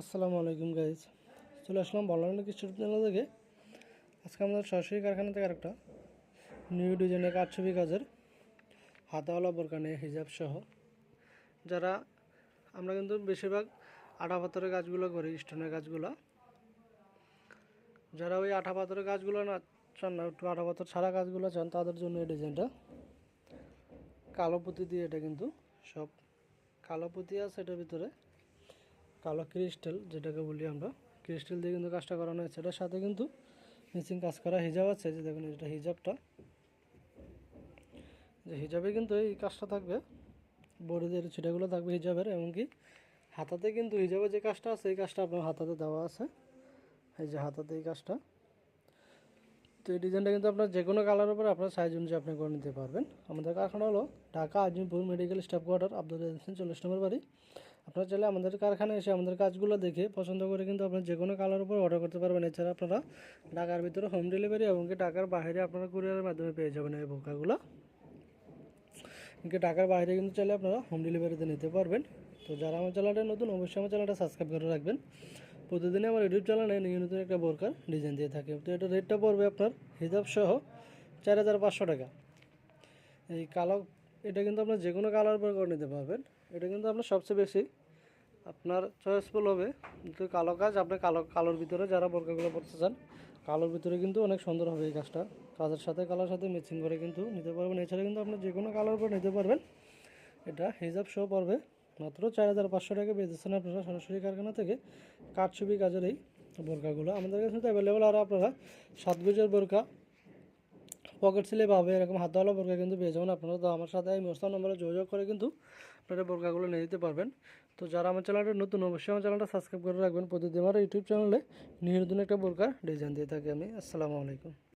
আসসালামু আলাইকুম গাইজ চলে আসলাম বললাম কিছু চ্যানেল থেকে। আজকে আমাদের সরাসরি কারখানা থেকে একটা নিউ ডিজাইনের কাজ ছবি কাজের হাতাওয়ালা বোরকা নিয়ে হিজাব সহ। যারা আমরা কিন্তু বেশিরভাগ আটা পাথরের কাজগুলো করি স্টোনের কাজগুলো। যারা ওই আঠা পাথরের কাজগুলো না চান না, একটু আঠা পাথর ছাড়া কাজগুলো চান, তাদের জন্য এই ডিজাইনটা কালো পুঁতি দিয়ে এটা কিন্তু সব কালো পুঁতি আছে এটার ভিতরে। কালো ক্রিস্টাল, যেটাকে বলি আমরা। ক্রিস্টাল দিয়ে কিন্তু কাজটা করানো হয়েছে। এটার সাথে কিন্তু মিসিং কাজ করা হিজাব আছে। যে দেখুন এটা হিজাবটা। যে হিজাবে কিন্তু এই কাজটা থাকবে। বডিদের ছিটাগুলো থাকবে হিজাবের, এমনকি হাতাতে কিন্তু হিজাবে যে কাজটা আছে, এই কাজটা আপনার হাতাতে দেওয়া আছে। এই যে হাতাতে এই কাজটা। তো এই ডিজাইনটা কিন্তু আপনার যে কোনো কালার উপরে আপনার সাইজ অনুযায়ী আপনি করে নিতে পারবেন। আমাদের কারখানা হলো Dhaka Azimpur medical staff quarter Abdul চল্লিশ নম্বর বাড়ি। আপনারা চাইলে আমাদের কারখানায় এসে আমাদের কাজগুলো দেখে পছন্দ করে কিন্তু আপনার যে কোনো কালার উপর অর্ডার করতে পারবেন। এছাড়া আপনারা ঢাকার ভিতরে হোম ডেলিভারি এবং কি ঢাকার বাইরে আপনারা কুরিয়ারের মাধ্যমে পেয়ে যাবেন এই বোকাগুলো কিন্তু ঢাকার বাইরে কিন্তু চাইলে আপনারা হোম ডেলিভারিতে নিতে পারবেন। তো যারা আমার চ্যানেলটা নতুন, অবশ্যই আমার চ্যানেলটা সাবস্ক্রাইব করে রাখবেন। প্রতিদিনই আমার ইউটিউব চ্যানেলে নিয়ে নতুন একটা বোরকার ডিজাইন দিয়ে থাকে। তো এটা রেটটা পড়বে আপনার হিসাব সহ চার হাজার পাঁচশো টাকা। এই কালো এটা কিন্তু আপনার যে কোনো কালার উপর করে নিতে পারবেন। এটা কিন্তু আপনার সবচেয়ে বেশি আপনার চয়েসফুল হবে। কিন্তু কালো কাজ আপনি কালো, কালোর ভিতরে যারা বোরকাগুলো পড়তে চান, কালোর ভিতরে কিন্তু অনেক সুন্দর হবে এই কাজটা। কাজের সাথে, কালার সাথে ম্যাচিং করে কিন্তু নিতে পারবেন। এছাড়া কিন্তু আপনি যে কোনো কালার উপর নিতে পারবেন। এটা হিসাব শো পড়বে। মাত্র চার হাজার পাঁচশো টাকা পেয়েছেন আপনারা সরাসরি কারখানা থেকে। কাঠছবি কাজের এই বোরকাগুলো। আমাদের কাছে অ্যাভেলেবেল আর আপনারা সাত গজের বোরকা পকেট সিলে পাবে এরকম হাতওয়ালা বোরকা কিন্তু পেয়ে যাবেন আপনারা। তো আমার সাথে এই মোস্তান নম্বরে যোগাযোগ করে কিন্তু আপনারা বোরকাগুলো নিয়ে দিতে পারবেন। তো যারা আমার চ্যানেলটা নতুন, অবশ্যই আমার চ্যানেলটা সাবস্ক্রাইব করে রাখবেন। প্রতিদিন আমার ইউটিউব চ্যানেলে নিয়ে নতুন একটা বোরকার ডিজাইন দিয়ে থাকি আমি। আসসালামু আলাইকুম।